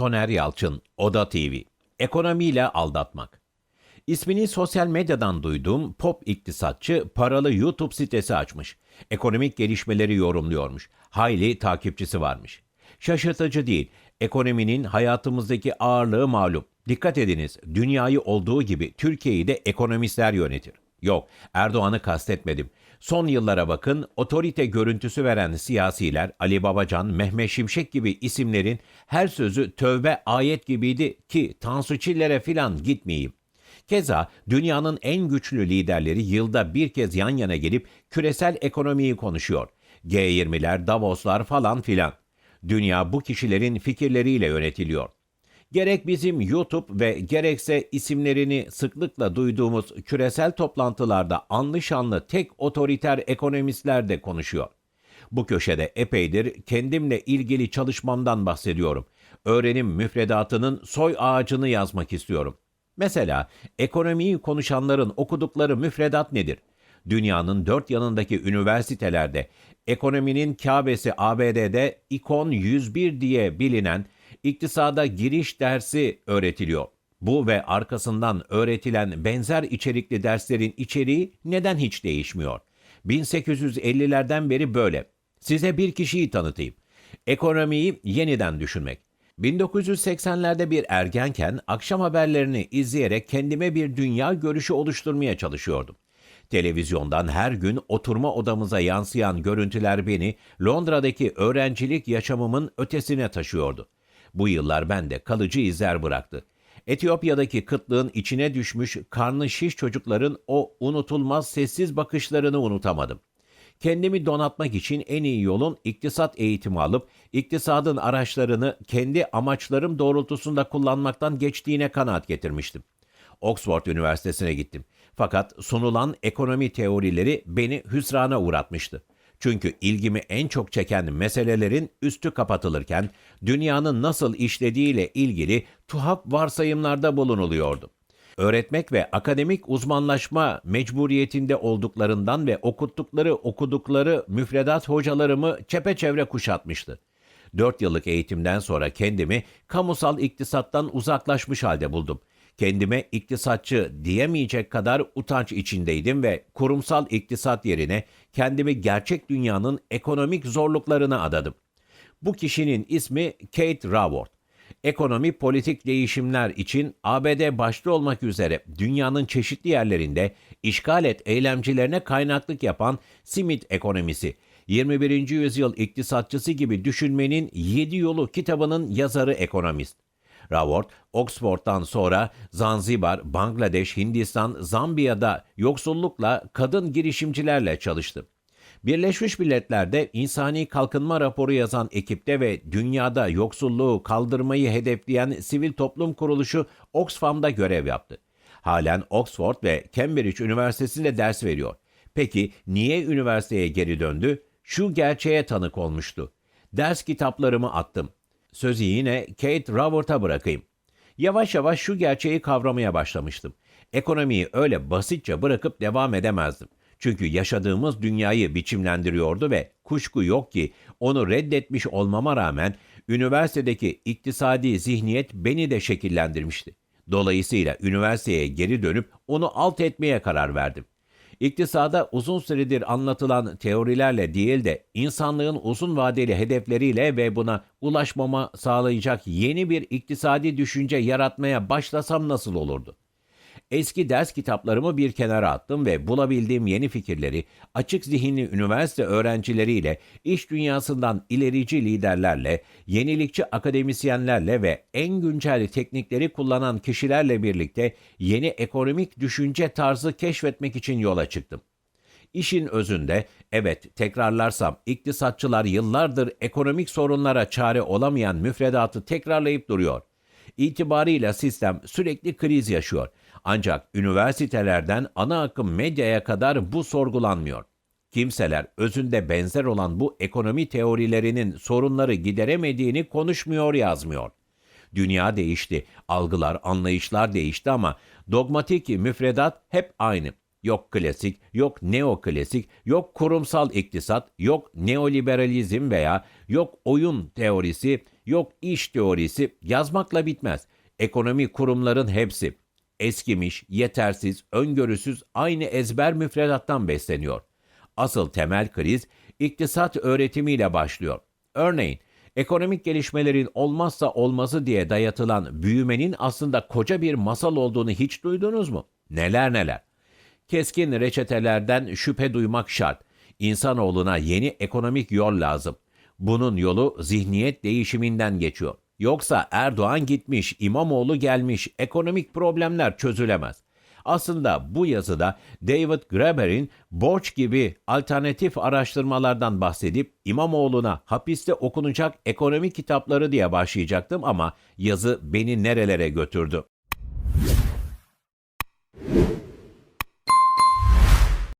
Toner Yalçın, Oda TV. Ekonomiyle aldatmak. İsmini sosyal medyadan duyduğum pop iktisatçı paralı YouTube sitesi açmış. Ekonomik gelişmeleri yorumluyormuş. Hayli takipçisi varmış. Şaşırtıcı değil. Ekonominin hayatımızdaki ağırlığı malum. Dikkat ediniz, dünyayı olduğu gibi Türkiye'yi de ekonomistler yönetir. Yok, Erdoğan'ı kastetmedim. Son yıllara bakın, otorite görüntüsü veren siyasiler Ali Babacan, Mehmet Şimşek gibi isimlerin her sözü tövbe ayet gibiydi ki Tansu Çiller'e filan gitmeyeyim. Keza dünyanın en güçlü liderleri yılda bir kez yan yana gelip küresel ekonomiyi konuşuyor. G20'ler, Davos'lar falan filan. Dünya bu kişilerin fikirleriyle yönetiliyor. Gerek bizim YouTube ve gerekse isimlerini sıklıkla duyduğumuz küresel toplantılarda anlı şanlı tek otoriter ekonomistler de konuşuyor. Bu köşede epeydir kendimle ilgili çalışmamdan bahsediyorum. Öğrenim müfredatının soy ağacını yazmak istiyorum. Mesela ekonomiyi konuşanların okudukları müfredat nedir? Dünyanın dört yanındaki üniversitelerde ekonominin Kabe'si ABD'de İkon 101 diye bilinen iktisada giriş dersi öğretiliyor. Bu ve arkasından öğretilen benzer içerikli derslerin içeriği neden hiç değişmiyor? 1850'lerden beri böyle. Size bir kişiyi tanıtayım. Ekonomiyi yeniden düşünmek. 1980'lerde bir ergenken akşam haberlerini izleyerek kendime bir dünya görüşü oluşturmaya çalışıyordum. Televizyondan her gün oturma odamıza yansıyan görüntüler beni Londra'daki öğrencilik yaşamımın ötesine taşıyordu. Bu yıllar bende kalıcı izler bıraktı. Etiyopya'daki kıtlığın içine düşmüş karnı şiş çocukların o unutulmaz sessiz bakışlarını unutamadım. Kendimi donatmak için en iyi yolun iktisat eğitimi alıp iktisadın araçlarını kendi amaçlarım doğrultusunda kullanmaktan geçtiğine kanaat getirmiştim. Oxford Üniversitesi'ne gittim. Fakat sunulan ekonomi teorileri beni hüsrana uğratmıştı. Çünkü ilgimi en çok çeken meselelerin üstü kapatılırken dünyanın nasıl işlediğiyle ilgili tuhaf varsayımlarda bulunuluyordu. Öğretmek ve akademik uzmanlaşma mecburiyetinde olduklarından ve okuttukları okudukları müfredat hocalarımı çepeçevre kuşatmıştı. Dört yıllık eğitimden sonra kendimi kamusal iktisattan uzaklaşmış halde buldum. Kendime iktisatçı diyemeyecek kadar utanç içindeydim ve kurumsal iktisat yerine kendimi gerçek dünyanın ekonomik zorluklarına adadım. Bu kişinin ismi Kate Raworth. Ekonomi politik değişimler için ABD başta olmak üzere dünyanın çeşitli yerlerinde işgal et eylemcilerine kaynaklık yapan simit ekonomisi, 21. yüzyıl iktisatçısı gibi düşünmenin 7 yolu kitabının yazarı ekonomist. Raworth, Oxford'dan sonra Zanzibar, Bangladeş, Hindistan, Zambiya'da yoksullukla kadın girişimcilerle çalıştı. Birleşmiş Milletler'de insani kalkınma raporu yazan ekipte ve dünyada yoksulluğu kaldırmayı hedefleyen sivil toplum kuruluşu Oxfam'da görev yaptı. Halen Oxford ve Cambridge Üniversitesi'nde ders veriyor. Peki niye üniversiteye geri döndü? Şu gerçeğe tanık olmuştu. Ders kitaplarımı attım. Sözü yine Kate Raworth'a bırakayım. Yavaş yavaş şu gerçeği kavramaya başlamıştım. Ekonomiyi öyle basitçe bırakıp devam edemezdim. Çünkü yaşadığımız dünyayı biçimlendiriyordu ve kuşku yok ki onu reddetmiş olmama rağmen üniversitedeki iktisadi zihniyet beni de şekillendirmişti. Dolayısıyla üniversiteye geri dönüp onu alt etmeye karar verdim. İktisada uzun süredir anlatılan teorilerle değil de insanlığın uzun vadeli hedefleriyle ve buna ulaşmama sağlayacak yeni bir iktisadi düşünce yaratmaya başlasam nasıl olurdu? Eski ders kitaplarımı bir kenara attım ve bulabildiğim yeni fikirleri açık zihinli üniversite öğrencileriyle, iş dünyasından ilerici liderlerle, yenilikçi akademisyenlerle ve en güncel teknikleri kullanan kişilerle birlikte yeni ekonomik düşünce tarzı keşfetmek için yola çıktım. İşin özünde, evet tekrarlarsam iktisatçılar yıllardır ekonomik sorunlara çare olamayan müfredatı tekrarlayıp duruyor. İtibarıyla sistem sürekli kriz yaşıyor. Ancak üniversitelerden ana akım medyaya kadar bu sorgulanmıyor. Kimseler özünde benzer olan bu ekonomi teorilerinin sorunları gideremediğini konuşmuyor yazmıyor. Dünya değişti, algılar, anlayışlar değişti ama dogmatik müfredat hep aynı. Yok klasik, yok neoklasik, yok kurumsal iktisat, yok neoliberalizm veya yok oyun teorisi, yok iş teorisi yazmakla bitmez. Ekonomi kurumların hepsi eskimiş, yetersiz, öngörüsüz aynı ezber müfredattan besleniyor. Asıl temel kriz iktisat öğretimiyle başlıyor. Örneğin ekonomik gelişmelerin olmazsa olmazı diye dayatılan büyümenin aslında koca bir masal olduğunu hiç duydunuz mu? Neler neler. Keskin reçetelerden şüphe duymak şart. İnsanoğluna yeni ekonomik yol lazım. Bunun yolu zihniyet değişiminden geçiyor. Yoksa Erdoğan gitmiş, İmamoğlu gelmiş, ekonomik problemler çözülemez. Aslında bu yazıda David Graeber'in borç gibi alternatif araştırmalardan bahsedip İmamoğlu'na hapiste okunacak ekonomi kitapları diye başlayacaktım ama yazı beni nerelere götürdü.